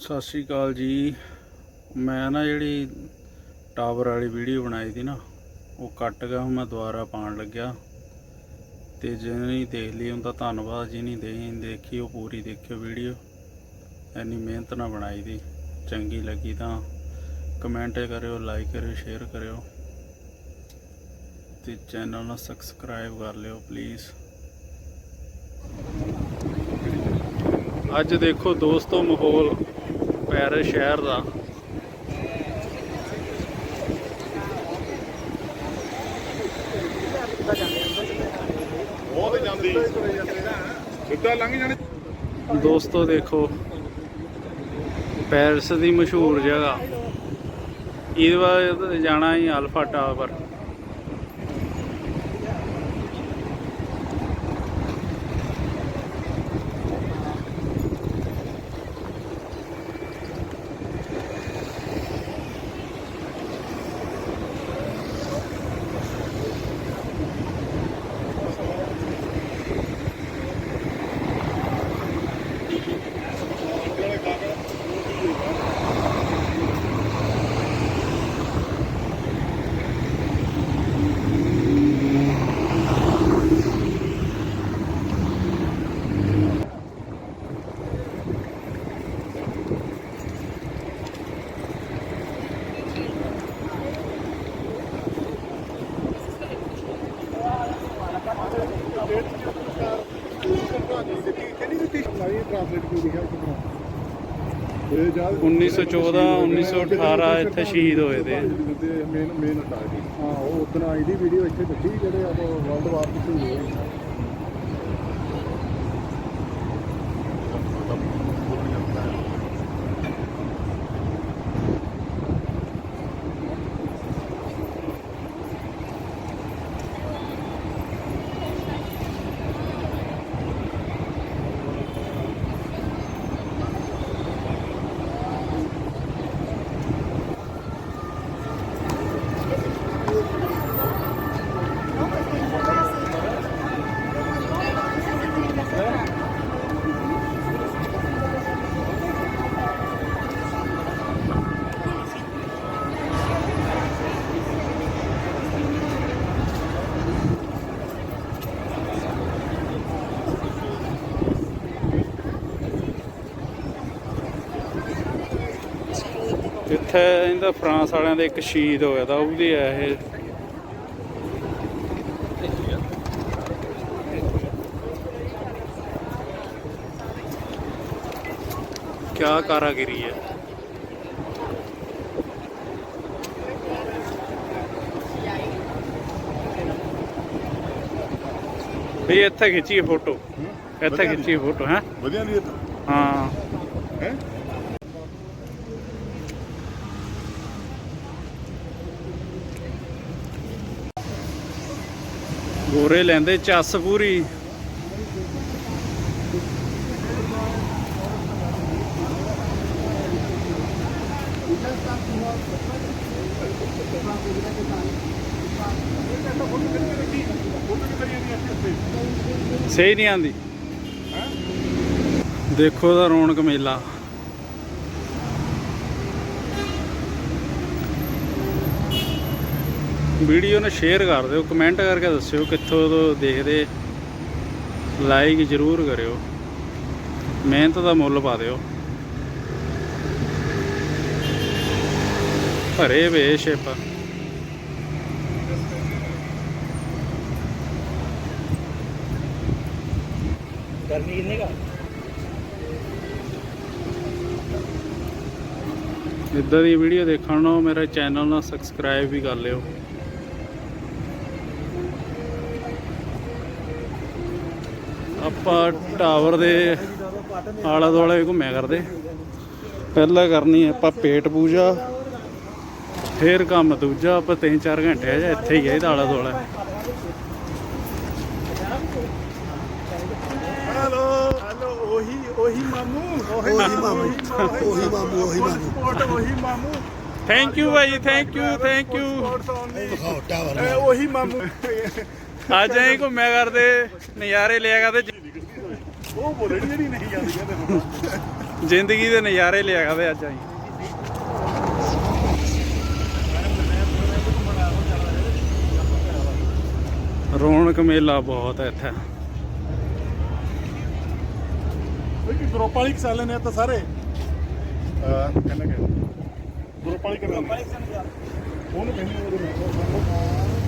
ਸਤਿ ਸ਼੍ਰੀ ਅਕਾਲ ਜੀ। ਮੈਂ ਨਾ ਜਿਹੜੀ ਟਾਵਰ ਵਾਲੀ ਵੀਡੀਓ ਬਣਾਈ ਸੀ ਨਾ, ਉਹ ਕੱਟ ਗਿਆ ਹੁਣ ਮੈਂ ਦੁਬਾਰਾ ਪਾਉਣ ਲੱਗਿਆ। ਤੇ ਜਿਹਨੇ ਦੇਖ ਲਈ ਉਹਦਾ ਧੰਨਵਾਦ, ਜਿਹਨੇ ਨਹੀਂ ਦੇਖੀ ਉਹ ਪੂਰੀ ਦੇਖਿਓ ਵੀਡੀਓ। ਇੰਨੀ ਮਿਹਨਤ ਨਾਲ ਬਣਾਈ ਦੀ ਚੰਗੀ ਲੱਗੀ ਤਾਂ ਕਮੈਂਟ ਕਰਿਓ ਲਾਈਕ ਕਰਿਓ ਸ਼ੇਅਰ ਕਰਿਓ। ਤੇ ਚੈਨਲ ਨੂੰ ਸਬਸਕ੍ਰਾਈਬ ਕਰ ਲਿਓ ਪਲੀਜ਼ ਅੱਜ ਦੇਖੋ ਦੋਸਤੋ ਮਾਹੌਲ। ਪੈਰਿਸ ਸ਼ਹਿਰ ਦਾ। ਉਹ ਤੇ ਜਾਂਦੀ। ਸਿੱਧਾ ਲੰਘ ਜਾਣੇ। ਦੋਸਤੋ ਦੇਖੋ ਪੈਰਿਸ ਦੀ ਮਸ਼ਹੂਰ ਜਗ੍ਹਾ। ਇਹਦੇ ਬਾਅਦ ਜਾਣਾ ਹੀ ਅਲਫਾ ਟਾਵਰ ਇਹ ਜਦ 1914 1918 ਇੱਥੇ ਸ਼ਹੀਦ ਹੋਏ ਤੇ। ਮੇਨ ਮੇਨ ਹਾਂ, ਉਹ ਉਦੋਂ ਆਈ ਦੀ ਵੀਡੀਓ ਇੱਥੇ ਦਿੱਤੀ, ਜਿਹੜੇ ਆ ਵਰਲਡ ਵਾਰ ਦੀ ਹੋਈ ਇੱਥੇ ਇਹਦਾ ਫਰਾਂਸ ਵਾਲਿਆਂ ਦੇ ਇੱਕ ਸ਼ਹੀਦ ਹੋਇਆ ਤਾਂ ਉਹਦੀ ਆ ਇਹ। ਕਿਆ ਕਾਰਾਗਰੀ ਹੈ। ਵੀ ਇੱਥੇ ਖਿੱਚੀਏ ਫੋਟੋ ਇੱਥੇ ਖਿੱਚੀਏ ਫੋਟੋ ਹੈ? ਵਧੀਆ ਨਹੀਂ ਹਾਂ। ਹੈ? ਗੋਰੇ ਲੈਂਦੇ ਚੱਸ ਪੂਰੀ। ਸਹੀ ਨਹੀਂ ਆਂਦੀ ਦੇਖੋ ਦਾ ਰੌਣਕ ਮੇਲਾ। ਵੀਡੀਓ ਨੂੰ ਸ਼ੇਅਰ ਕਰ ਦਿਓ ਕਮੈਂਟ ਕਰਕੇ ਦੱਸਿਓ ਕਿੱਥੋਂ ਤੋਂ ਦੇਖਦੇ। ਲਾਈਕ ਜ਼ਰੂਰ ਕਰਿਓ। ਮਿਹਨਤ ਦਾ ਮੁੱਲ ਪਾ ਦਿਓ। ਭਰੇ ਵੇ ਸ਼ੇਪ ਇੱਦਾਂ ਦੀ ਵੀਡੀਓ ਦੇਖਣ ਨੂੰ ਮੇਰੇ ਚੈਨਲ ਨੂੰ ਸਬਸਕ੍ਰਾਈਬ ਵੀ ਕਰ ਲਿਓ। ਆਪਾਂ ਟਾਵਰ ਦੇ ਆਲਾ ਦੁਆਲੇ ਘੁੰਮਿਆ ਕਰਦੇ। ਪਹਿਲਾਂ ਕਰਨੀ ਹੈ ਆਪਾਂ ਪੇਟ ਪੂਜਾ ਫੇਰ ਕੰਮ ਦੂਜਾ ਆਪਾਂ 3-4 ਘੰਟੇ ਆ ਇੱਥੇ ਹੀ ਹੈ ਇਹਦਾ ਆਲਾ ਦੁਆਲਾ ਹੈਲੋ। ਹੈਲੋ ਉਹੀ ਉਹੀ ਮਾਮੂ। ਉਹੀ ਮਾਮੂ, ਉਹੀ ਮਾਮੂ, ਉਹੀ ਮਾਮੂ। ਉਹੀ ਮਾਮੂ। ਥੈਂਕ ਯੂ ਭਾਈ ਥੈਂਕ ਯੂ ਥੈਂਕ ਯੂ ਉਹੀ ਮਾਮੂ। ਅੱਜ ਐਂ ਘੁੰਮਿਆ ਕਰਦੇ ਨਜ਼ਾਰੇ ਲਿਆ ਕਰਦੇ ਉਹ ਬੋਲਣੀ ਜਿਹੜੀ ਨਹੀਂ ਜਾਂਦੀ ਕਹਿੰਦੇ ਜ਼ਿੰਦਗੀ ਦੇ ਨਜ਼ਾਰੇ ਲਿਆ ਵੇ ਅੱਜ ਆਈ ਰੌਣਕ ਮੇਲਾ ਬਹੁਤ ਹੈ ਇੱਥੇ। ਕਿ ਗਰੁੱਪ ਵਾਲੀ ਕਿਸਾਲੇ ਨੇ ਤਾਂ ਸਾਰੇ। ਕਹਿੰਦਾ ਕਿ ਗਰੁੱਪ ਵਾਲੀ ਕਰਨਾ ਉਹਨੂੰ ਕਹਿੰਦੇ ਉਹਦੇ ਨਾਲ।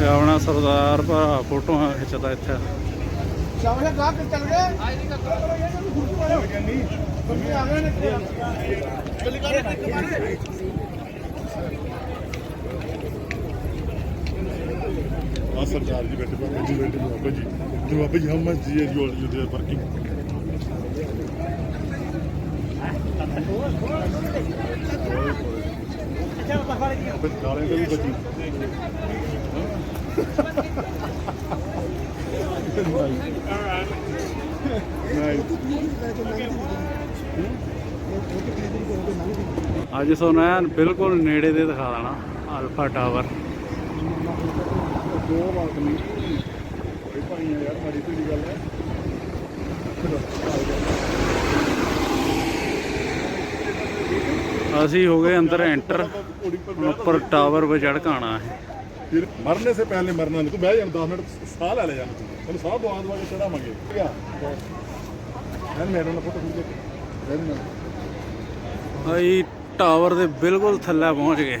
ਇਹ ਆਪਣਾ ਸਰਦਾਰ ਭਰਾ ਫੋਟੋਆਂ ਖਿੱਚਦਾ ਇੱਥੇ। ਸ਼ਾਮੇ ਗਾਹ ਕੇ ਚੱਲ ਗਏ। ਆਈ ਨਹੀਂ ਕਰਦਾ ਨਹੀਂ ਤੁਸੀਂ ਆ ਗਏ ਨੇ ਚੱਲੀ ਕਰ ਆ ਸਰਦਾਰ ਜੀ। ਬੈਠੇ ਬਾਬਾ ਜੀ ਬੈਠੇ ਬਾਬਾ ਜੀ ਜੀ ਬਾਬਾ ਜੀ ਹਮ ਜੀ ਯੂ ਆਰ ਯੂ ਦੇ ਵਰਕਿੰਗ ਬਸ ਕਾਲੇ ਦੇ ਵੀ ਬੱਜੀ ਨਾਈਸ ਅੱਜ ਤੁਹਾਨੂੰ ਐਨ ਬਿਲਕੁਲ ਨੇੜੇ ਦੇ ਦਿਖਾ ਦੇਣਾ ਅਲਫਾ ਟਾਵਰ ਦੋ ਬਾਤ ਨਹੀਂ ਕੋਈ ਭਾਈ ਯਾਰ ਮਾੜੀ ਢੀੜੀ ਗੱਲ ਹੈ ਅਸੀਂ ਹੋ ਗਏ ਅੰਦਰ ਐਂਟਰ ਹੁਣ ਉੱਪਰ ਟਾਵਰ 'ਤੇ ਚੜਕਾਣਾ ਹੈ। ਫਿਰ ਮਰਨੇ ਸੇ ਪਹਿਲੇ ਮਰਨਾ ਨਹੀਂ। ਤੂੰ ਬਹਿ ਜਾ 10 ਮਿੰਟ ਸਾਹ ਲੈ ਲੈ ਜਾਣਾ ਤੂੰ। ਤੈਨੂੰ ਸਾਹ ਦਵਾ ਦਵਾ ਕੇ ਚੜਾਵਾਂਗੇ। ਠੀਕ ਆ? ਮੈਂ ਮੇਰੇ ਨਾਲ ਫੋਟੋ ਖਿੱਚ ਕੇ। ਮੈਂ ਅਸੀਂ ਟਾਵਰ ਦੇ ਬਿਲਕੁਲ ਥੱਲੇ ਪਹੁੰਚ ਗਏ।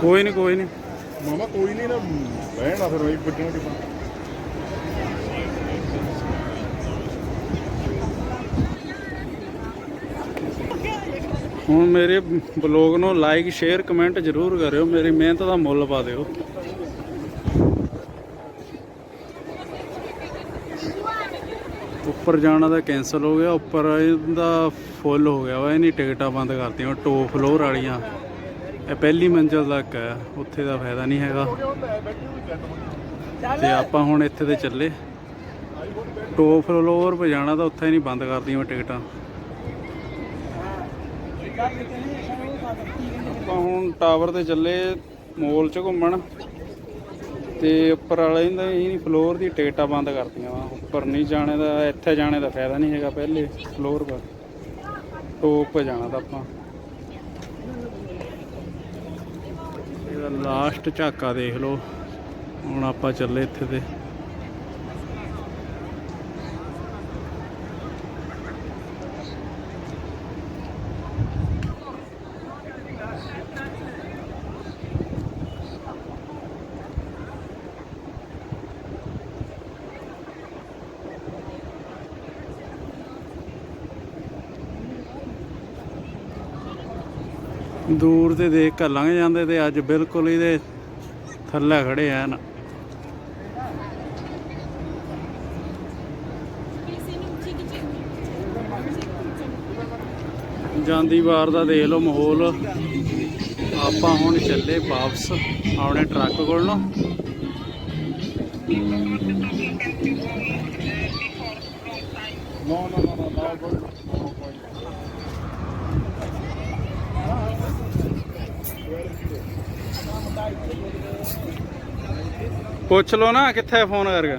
ਕੋਈ ਨਹੀਂ ਕੋਈ ਨਹੀਂ ਮਾਮਾ ਕੋਈ ਨਹੀਂ ਨਾ ਬਹਿਣਾ ਫਿਰ ਵਈ ਪੁੱਟਣਾ ਕਿਦਾਂ ਹੁਣ ਮੇਰੇ ਬਲੌਗ ਨੂੰ ਲਾਈਕ ਸ਼ੇਅਰ ਕਮੈਂਟ ਜ਼ਰੂਰ ਕਰਿਓ। ਮੇਰੀ ਮਿਹਨਤ ਦਾ ਮੁੱਲ ਪਾ ਦਿਓ। ਉੱਪਰ ਜਾਣਾ ਦਾ ਕੈਨਸਲ ਹੋ ਗਿਆ। ਉੱਪਰ ਇਹਦਾ ਫੁੱਲ ਹੋ ਗਿਆ ਵਾ। ਇਹਨੀ ਟਿਕਟਾਂ ਬੰਦ ਕਰਤੀਆਂ ਟੋਪ ਫਲੋਰ ਵਾਲੀਆਂ। ਇਹ ਪਹਿਲੀ ਮੰਜ਼ਿਲ ਤੱਕ ਹੈ, ਉੱਥੇ ਦਾ ਫਾਇਦਾ ਨਹੀਂ ਹੈਗਾ। ਤੇ ਆਪਾਂ ਹੁਣ ਇੱਥੇ ਤੇ ਚੱਲੇ। ਟੋਪ ਫਲੋਰ 'ਤੇ ਜਾਣਾ ਤਾਂ ਉੱਥੇ ਨਹੀਂ ਬੰਦ ਕਰਦੀਆਂ ਕਰਤੀਆਂ ਟਿਕਟਾਂ। ਆਪਾਂ ਹੁਣ ਟਾਵਰ ਤੇ ਚੱਲੇ, ਮੋਲ 'ਚ ਘੁੰਮਣ। ਤੇ ਉੱਪਰ ਵਾਲੇ ਦਾ ਹੀ ਨਹੀਂ ਫਲੋਰ ਦੀ ਟਿਕਟਾਂ ਬੰਦ ਕਰਦੀਆਂ ਵਾ। ਉੱਪਰ ਨਹੀਂ ਜਾਣੇ ਦਾ, ਇੱਥੇ ਜਾਣੇ ਦਾ ਫਾਇਦਾ ਨਹੀਂ ਹੈਗਾ ਪਹਿਲੇ ਫਲੋਰ 'ਪਰ। ਟੋਪ ਜਾਣਾ ਤਾਂ ਆਪਾਂ। ਲਾਸਟ ਝਾਕਾ ਦੇਖ ਲਓ। ਹੁਣ ਆਪਾਂ ਚੱਲੇ ਇੱਥੇ ਤੇ। ਦੂਰ ਤੇ ਦੇਖ ਕੇ ਲੰਘ ਜਾਂਦੇ ਤੇ ਅੱਜ ਬਿਲਕੁਲ ਇਹਦੇ ਥੱਲੇ ਖੜੇ ਆ ਨਾ ਜਾਂਦੀ ਵਾਰ ਦਾ ਦੇਖ ਲਓ ਮਾਹੌਲ ਆਪਾਂ ਹੁਣ ਚੱਲੇ ਵਾਪਸ ਆਪਣੇ ਟਰੱਕ ਕੋਲ ਨੂੰ ਨੋ ਨੋ ਨੋ ਨੋ ਨੋ ਪੁੱਛ ਲੋ ਨਾ ਕਿੱਥੇ ਫੋਨ ਕਰਕੇ।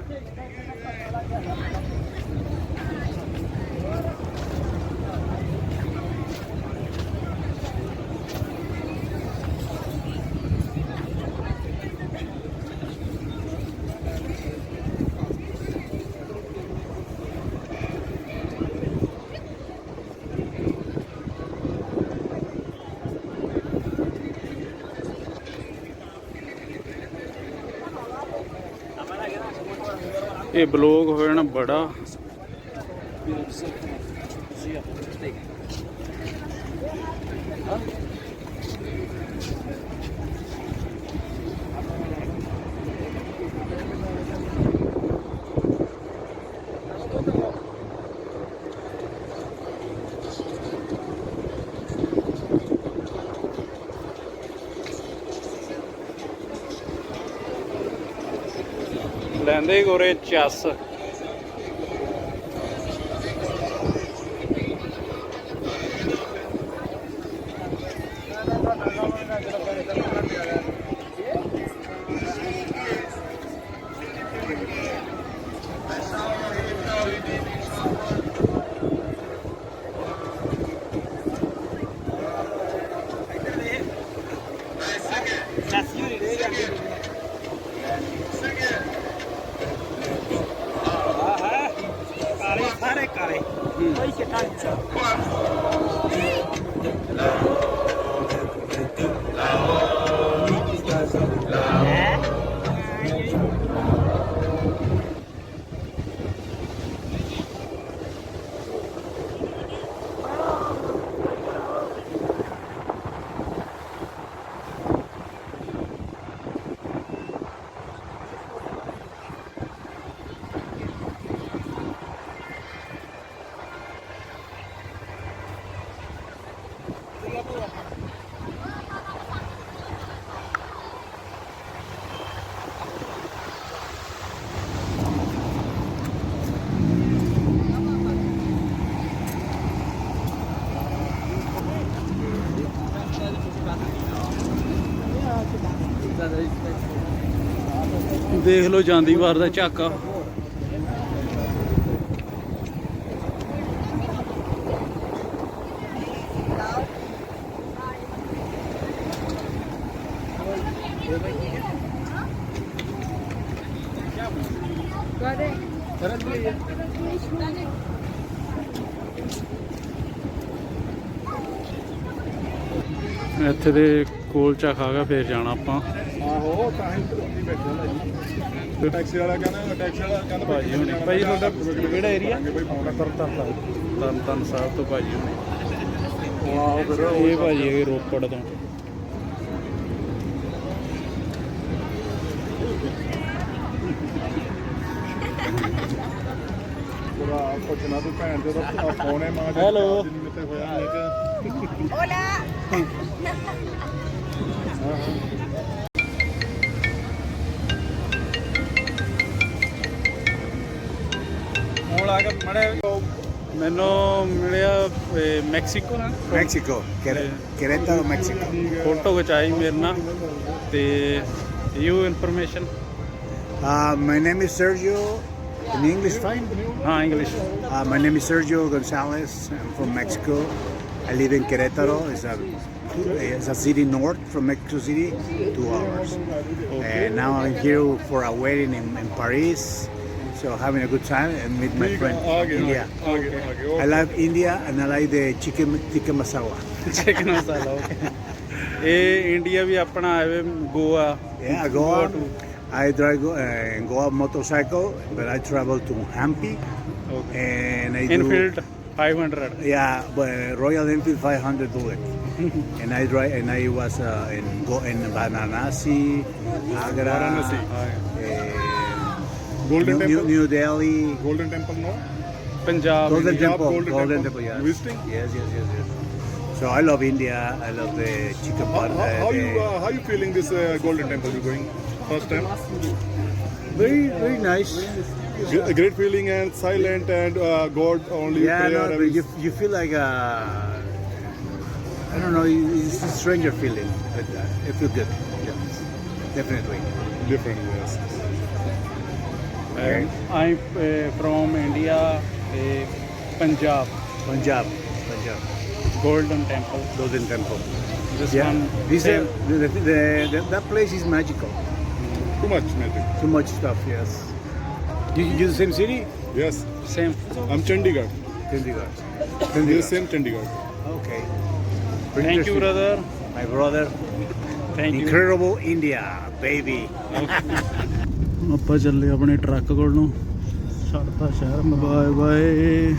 ਇਹ ਬਲੌਗ ਹੋ ਜਾਣਾ ਬੜਾ। ਕਹਿੰਦੇ ਗੋਰੇ ਸਾਰੇ ਕਾਲੇ ਕੋਈ ਦੇਖ ਲਓ ਜਾਂਦੀ ਵਾਰ ਦਾ ਝਾਕਾ। ਇੱਥੇ ਦੇ ਕੋਲਚਾ ਖਾ ਗਿਆ ਫੇਰ ਜਾਣਾ ਆਪਾਂ। ਆਹੋ ਤਾਂ ਹੀ ਉੱਥੇ ਬੈਠਾ ਜੀ ਟੈਕਸੀ ਵਾਲਾ ਕਹਿੰਦਾ ਟੈਕਸੀ ਵਾਲਾ ਕਹਿੰਦਾ ਭਾਜੀ ਹੁਣੀ ਭਾਈ ਤੁਹਾਡਾ ਕਿਹੜਾ ਏਰੀਆ ਬਈ ਪਾਉਣਾ ਤਰਨ ਤਰਨ ਸਾਹਿਬ। ਤੋਂ ਭਾਜੀ ਹੁਣੀ। ਆਹੋ ਫਿਰ ਇਹ ਭਾਜੀ ਹੈਗੇ ਰੋਪੜ ਤੋਂ। ਪੂਰਾ ਪੁੱਛਣਾ ਤੂੰ ਭੈਣ ਦੇ ਦਾ ਫੋਨ ਹੈ ਮਾਂ ਦੇ Hello. ਜਿੰਨੇ ਤੇ ਹੋਇਆ ਲੈ ਕੇ Hola. ਹਾਂ ਹਾਂ ਹੁਣ ਆ ਕੇ ਮੜੇ ਮੈਨੂੰ ਮਿਲਿਆ ਇਹ ਮੈਕਸੀਕੋ ਨਾ Mexico, Quer- Querétaro, Mexico. Photo ਖਿਚਾਈ ਮੇਰੇ ਨਾਲ ਤੇ you information Uh, my name is Sergio. In English, fine. ਹਾਂ English Uh, my name is Sergio Gonzalez. I'm from Mexico. I live in Querétaro. It's a, it's a city north from Mexico City, two hours. And now I'm here for a wedding in, in Paris. So having a good time and meet my friend India. I love India and I like the chicken tikka masala. chicken masala. Eh, India भी अपना है Goa. Yeah, Goa. I drive uh, Goa motorcycle, but I travel to Hampi. Okay. And I do. Enfield. 500. Yeah, but Royal Enfield 500 bullet. and I drive, and I was uh, in go in Varanasi, Agra, Uh, Golden New, Temple, New, Delhi, Golden Temple, no, Punjab, Golden Punjab, Temple, Golden, Golden Temple. Temple, yes. Visiting? Yes, yes, yes, yes. So I love India. I love the chicken pot. How, how, how the, you eh, uh, how you feeling this uh, Golden Temple? You going first time? Very very nice. A great feeling and silent and uh, God only. Yeah, no, but you, you feel like a. I don't know, it's a stranger feeling. But uh, it feels good. Yeah, Definitely. Different, yes. And I'm uh, from India, uh, Punjab. Punjab. Punjab. Golden Temple. Golden Temple. This yeah. one. This uh, the, the, the, that place is magical. Too much magic. Too much stuff, yes. You, you the same city? yes same i'm chandigarh Chandigarh. yes Chandigarh. same chandigarh Okay. Thank Pretty you interesting. Brother My brother. Thank you Incredible India, baby. ਆਪਾਂ ਚੱਲੇ ਆਪਣੇ truck ਕੋਲ ਨੂੰ ਛੱਡਤਾ ਸ਼ਹਿਰ bye bye